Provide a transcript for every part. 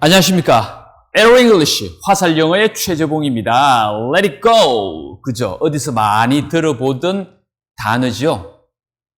안녕하십니까. 에로 잉글리시 화살 영어의 최재봉입니다. Let it go. 그죠? 어디서 많이 들어보던 단어지요?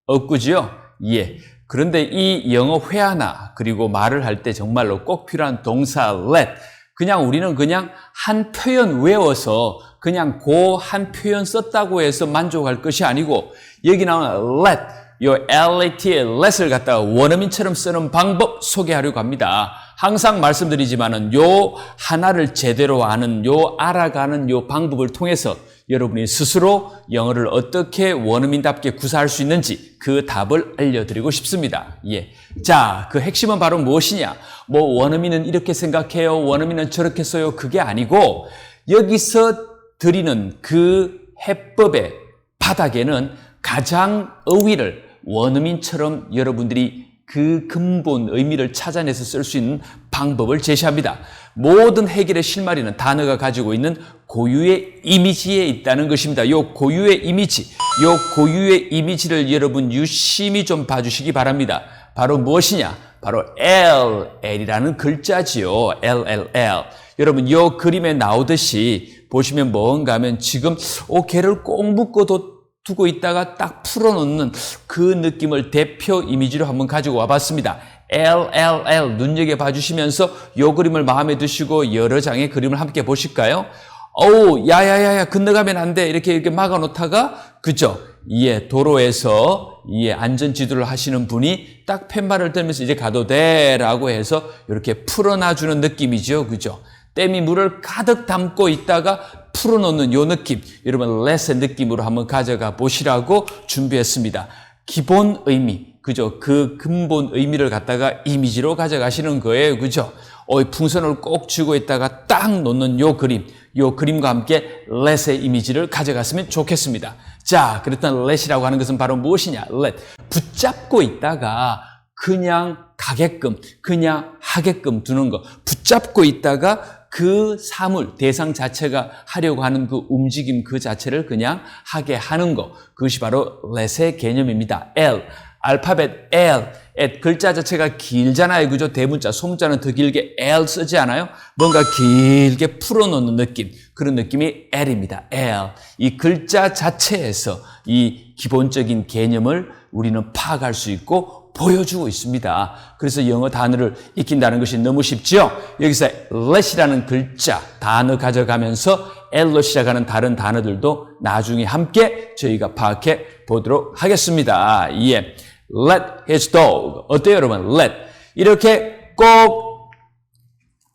없구지요? 예. 그런데 이 영어 회화나 그리고 말을 할 때 정말로 꼭 필요한 동사 let. 그냥 우리는 그냥 한 표현 외워서 그냥 그한 표현 썼다고 해서 만족할 것이 아니고 여기 나오는 let. 요 LAT의 let을 갖다가 원어민처럼 쓰는 방법 소개하려고 합니다. 항상 말씀드리지만은 요 하나를 제대로 아는 요 알아가는 요 방법을 통해서 여러분이 스스로 영어를 어떻게 원어민답게 구사할 수 있는지 그 답을 알려드리고 싶습니다. 예. 자, 그 핵심은 바로 무엇이냐? 뭐 원어민은 이렇게 생각해요. 원어민은 저렇게 써요. 그게 아니고 여기서 드리는 그 해법의 바닥에는 가장 어휘를 원어민처럼 여러분들이 그 근본 의미를 찾아내서 쓸 수 있는 방법을 제시합니다. 모든 해결의 실마리는 단어가 가지고 있는 고유의 이미지에 있다는 것입니다. 요 고유의 이미지, 요 고유의 이미지를 여러분 유심히 좀 봐주시기 바랍니다. 바로 무엇이냐? 바로 LL이라는 글자지요. LLL. 여러분, 요 그림에 나오듯이 보시면 뭔가 하면 지금, 오, 걔를 꼭 묶어도 두고 있다가 딱 풀어놓는 그 느낌을 대표 이미지로 한번 가지고 와봤습니다. LLL 눈여겨 봐 주시면서 요 그림을 마음에 두시고 여러 장의 그림을 함께 보실까요? 어우, 야야야야, 건너가면 안 돼. 이렇게 이렇게 막아 놓다가, 그죠? 예, 도로에서, 예, 안전지도를 하시는 분이 딱 팻말을 들면서 이제 가도 돼. 라고 해서 이렇게 풀어놔주는 느낌이죠. 그죠? 댐이 물을 가득 담고 있다가 풀어놓는 요 느낌. 여러분, 레슨 느낌으로 한번 가져가 보시라고 준비했습니다. 기본 의미. 그죠? 그 근본 의미를 갖다가 이미지로 가져가시는 거예요. 그죠? 어, 풍선을 꼭 쥐고 있다가 딱 놓는 요 그림. 요 그림과 함께 let의 이미지를 가져갔으면 좋겠습니다. 자, 그랬던 let이라고 하는 것은 바로 무엇이냐? let. 붙잡고 있다가 그냥 가게끔, 그냥 하게끔 두는 거. 붙잡고 있다가 그 사물, 대상 자체가 하려고 하는 그 움직임 그 자체를 그냥 하게 하는 거. 그것이 바로 let의 개념입니다. L. 알파벳 L, at 글자 자체가 길잖아요. 그죠? 대문자, 소문자는 더 길게 L 쓰지 않아요? 뭔가 길게 풀어놓는 느낌. 그런 느낌이 L입니다. L. 이 글자 자체에서 이 기본적인 개념을 우리는 파악할 수 있고 보여주고 있습니다. 그래서 영어 단어를 익힌다는 것이 너무 쉽죠? 여기서 let이라는 글자, 단어 가져가면서 L로 시작하는 다른 단어들도 나중에 함께 저희가 파악해 보도록 하겠습니다. 예. Let his dog. 어때요, 여러분? Let. 이렇게 꼭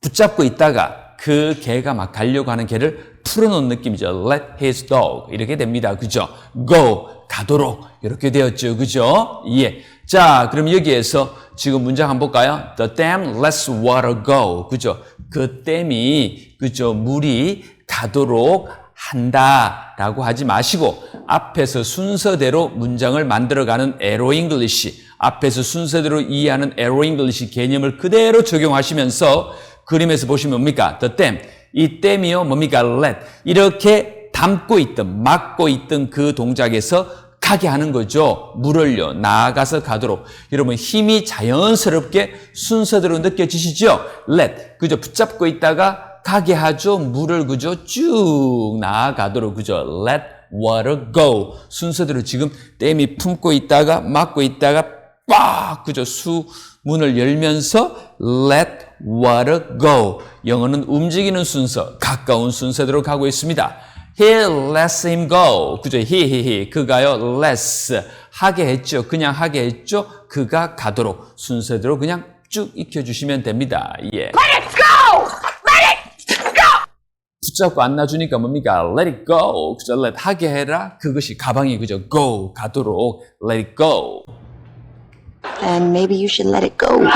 붙잡고 있다가 그 개가 막 가려고 하는 개를 풀어놓은 느낌이죠. Let his dog. 이렇게 됩니다. 그죠? Go. 가도록. 이렇게 되었죠. 그죠? 예. 자, 그럼 여기에서 지금 문장 한번 볼까요? The dam lets water go. 그죠? 그 댐이, 그죠? 물이 가도록 한다 라고 하지 마시고 앞에서 순서대로 문장을 만들어가는 에로 잉글리시 앞에서 순서대로 이해하는 에로 잉글리시 개념을 그대로 적용하시면서 그림에서 보시면 뭡니까? The dam. 이 댐이요 뭡니까? let. 이렇게 담고 있던 막고 있던 그 동작에서 가게 하는 거죠. 물을요, 나아가서 가도록. 여러분, 힘이 자연스럽게 순서대로 느껴지시죠? let. 그죠? 붙잡고 있다가 가게 하죠. 물을 그죠? 쭉 나아가도록 그죠? let water go. 순서대로 지금 댐이 품고 있다가 막고 있다가 빡! 그죠? 수, 문을 열면서 let water go. 영어는 움직이는 순서, 가까운 순서대로 가고 있습니다. He lets him go. 그죠? he, he, he. 그가요, lets. 하게 했죠. 그냥 하게 했죠. 그가 가도록. 순서대로 그냥 쭉 익혀주시면 됩니다. 예. Let it go! Let it go! 붙잡고 안 놔주니까 뭡니까? Let it go. 그죠? Let 하게 해라. 그것이 가방이 그죠? Go. 가도록. Let it go. Then maybe you should let it go.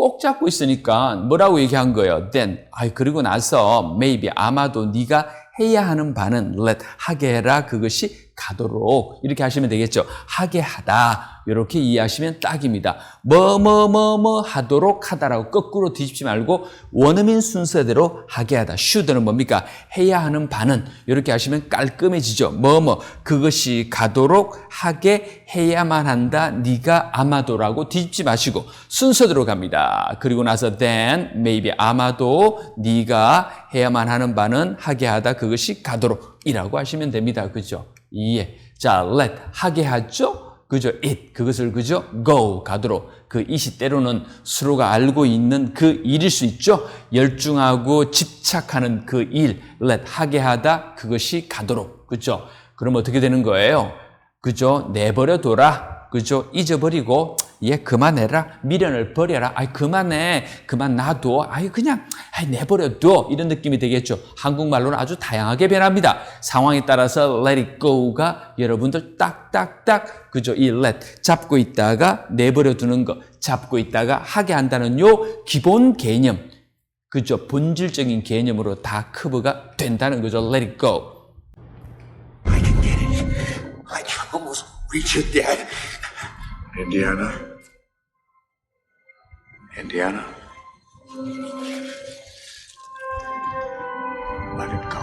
꼭 잡고 있으니까 뭐라고 얘기한 거예요? Then. 아이, 그리고 나서 maybe 아마도 네가 해야 하는 바는 let 하게 해라. 그것이 가도록 이렇게 하시면 되겠죠. 하게 하다 이렇게 이해하시면 딱입니다. 뭐 뭐 뭐 뭐 하도록 하다라고 거꾸로 뒤집지 말고 원어민 순서대로 하게 하다. should는 뭡니까? 해야 하는 바는 이렇게 하시면 깔끔해지죠. 뭐 뭐 그것이 가도록 하게 해야만 한다. 네가 아마도라고 뒤집지 마시고 순서대로 갑니다. 그리고 나서 then maybe 아마도 네가 해야만 하는 바는 하게 하다. 그것이 가도록 이라고 하시면 됩니다. 그죠? 예. 자, let 하게 하죠. 그죠? it 그것을 그죠? go 가도록 그 it이 때로는 서로가 알고 있는 그 일일 수 있죠. 열중하고 집착하는 그 일, let 하게 하다 그것이 가도록 그죠? 그럼 어떻게 되는 거예요? 그죠? 내버려 둬라. 그죠? 잊어버리고 얘 그만해라. 미련을 버려라. 아이 그만해. 그만 놔둬. 아이 그냥 아이 내버려 둬. 이런 느낌이 되겠죠. 한국말로는 아주 다양하게 변합니다. 상황에 따라서 let it go가 여러분들 딱딱딱 그죠? 이 let 잡고 있다가 내버려 두는 거 잡고 있다가 하게 한다는 요 기본 개념 그죠? 본질적인 개념으로 다 커버가 된다는 거죠. let it go. I can get it. I can almost reach it, Dad. Indiana? Indiana? Let it go.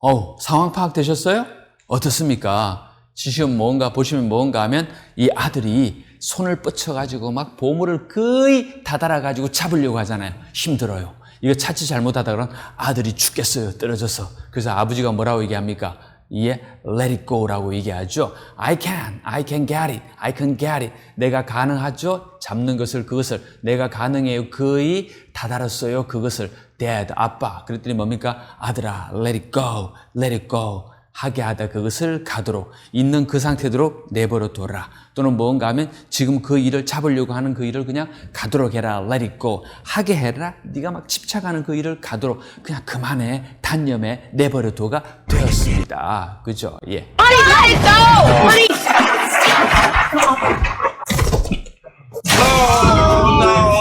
어우, 상황 파악되셨어요? 어떻습니까? 지시면 뭔가, 보시면 뭔가 하면 이 아들이 손을 뻗쳐가지고 막 보물을 거의 다달아가지고 잡으려고 하잖아요. 힘들어요. 이거 찾지 잘못하다 그러면 아들이 죽겠어요. 떨어져서. 그래서 아버지가 뭐라고 얘기합니까? 예, let it go라고 얘기하죠. I can, I can get it, I can get it. 내가 가능하죠? 잡는 것을, 그것을. 내가 가능해요. 거의 다다랐어요. 그것을. Dad, 아빠. 그랬더니 뭡니까? 아들아, let it go, let it go. 하게 하다 그것을 가도록 있는 그 상태대로 내버려 둬라. 또는 뭔가 하면 지금 그 일을 잡으려고 하는 그 일을 그냥 가도록 해라. let it go. 하게 해라. 네가 막 집착하는 그 일을 가도록 그냥 그만해. 단념해. 내버려 둬가 되었습니다. 그죠? 예. No,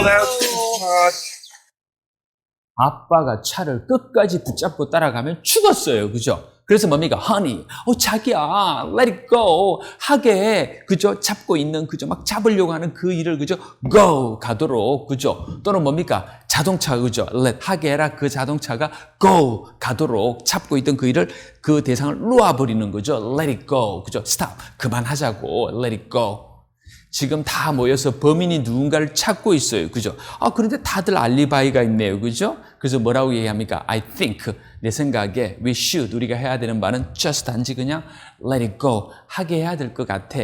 that's too much. 아빠가 차를 끝까지 붙잡고 따라가면 죽었어요. 그죠? 그래서 뭡니까? honey, 어, 자기야, let it go. 하게, 해. 그죠? 잡고 있는, 그죠? 막 잡으려고 하는 그 일을, 그죠? go. 가도록, 그죠? 또는 뭡니까? 자동차, 그죠? let, 하게 해라. 그 자동차가 go. 가도록 잡고 있던 그 일을, 그 대상을 놓아버리는 거죠. let it go. 그죠? stop. 그만하자고. let it go. 지금 다 모여서 범인이 누군가를 찾고 있어요. 그죠? 아, 그런데 다들 알리바이가 있네요. 그죠? 그래서 뭐라고 얘기합니까? I think. 내 생각에 we should. 우리가 해야 되는 말은 just 단지 그냥 let it go. 하게 해야 될 것 같아.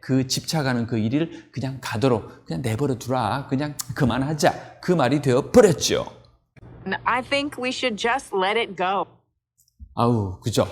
그 집착하는 그 일을 그냥 가도록 그냥 내버려 두라. 그냥 그만하자. 그 말이 되어 버렸죠. I think we should just let it go. 아우, 그죠?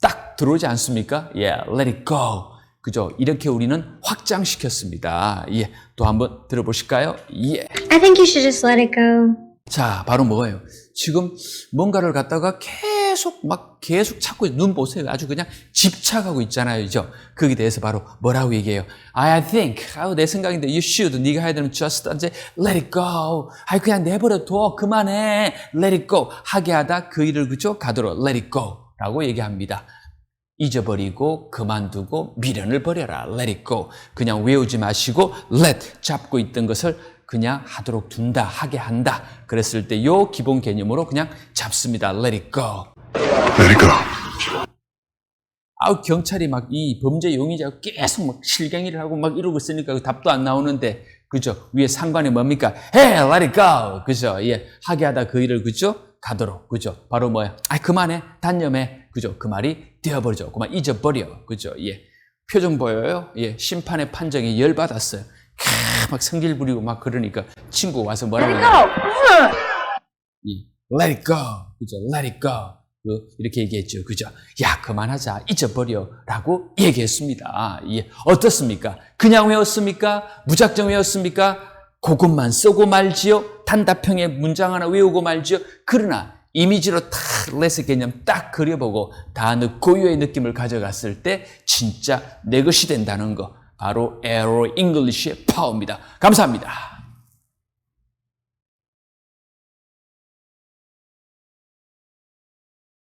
딱 들어오지 않습니까? Yeah, let it go. 그죠? 이렇게 우리는 확장시켰습니다. 예. 또 한번 들어보실까요? 예. I think you should just let it go. 자, 바로 뭐예요? 지금 뭔가를 갖다가 계속 막 계속 찾고 있- 눈 보세요. 아주 그냥 집착하고 있잖아요. 그죠? 거기에 대해서 바로 뭐라고 얘기해요? I think. 아우, 내 생각인데 you should. 네가 해야 되면 just 이제 let it go. 아이 그냥 내버려 둬. 그만해. let it go. 하게 하다 그 일을 그죠? 가도록 let it go. 라고 얘기합니다. 잊어버리고 그만두고 미련을 버려라. let it go. 그냥 외우지 마시고 let 잡고 있던 것을 그냥 하도록 둔다, 하게 한다. 그랬을 때 요 기본 개념으로 그냥 잡습니다. let it go. Let it go. 아우 경찰이 막 이 범죄 용의자가 계속 막 실갱이를 하고 막 이러고 있으니까 그 답도 안 나오는데 그죠 위에 상관이 뭡니까? Hey, let it go. 그죠? 예 하게 하다 그 일을 그죠 가도록 그죠 바로 뭐야? 아 그만해 단념해 그죠 그 말이 되어버리죠 그만 잊어버려 그죠 예 표정 보여요? 예 심판의 판정에 열 받았어요. 막 성질 부리고 막 그러니까 친구 와서 뭐라고 해요? 예, let it go. 그죠? let it go. 그, 이렇게 얘기했죠. 그죠? 야, 그만하자. 잊어버려. 라고 얘기했습니다. 예. 어떻습니까? 그냥 외웠습니까? 무작정 외웠습니까? 그것만 쓰고 말지요? 단답형의 문장 하나 외우고 말지요? 그러나 이미지로 탁 레스 개념 딱 그려보고 단어 고유의 느낌을 가져갔을 때 진짜 내 것이 된다는 거. 바로 에로 잉글리시의 파워입니다. 감사합니다.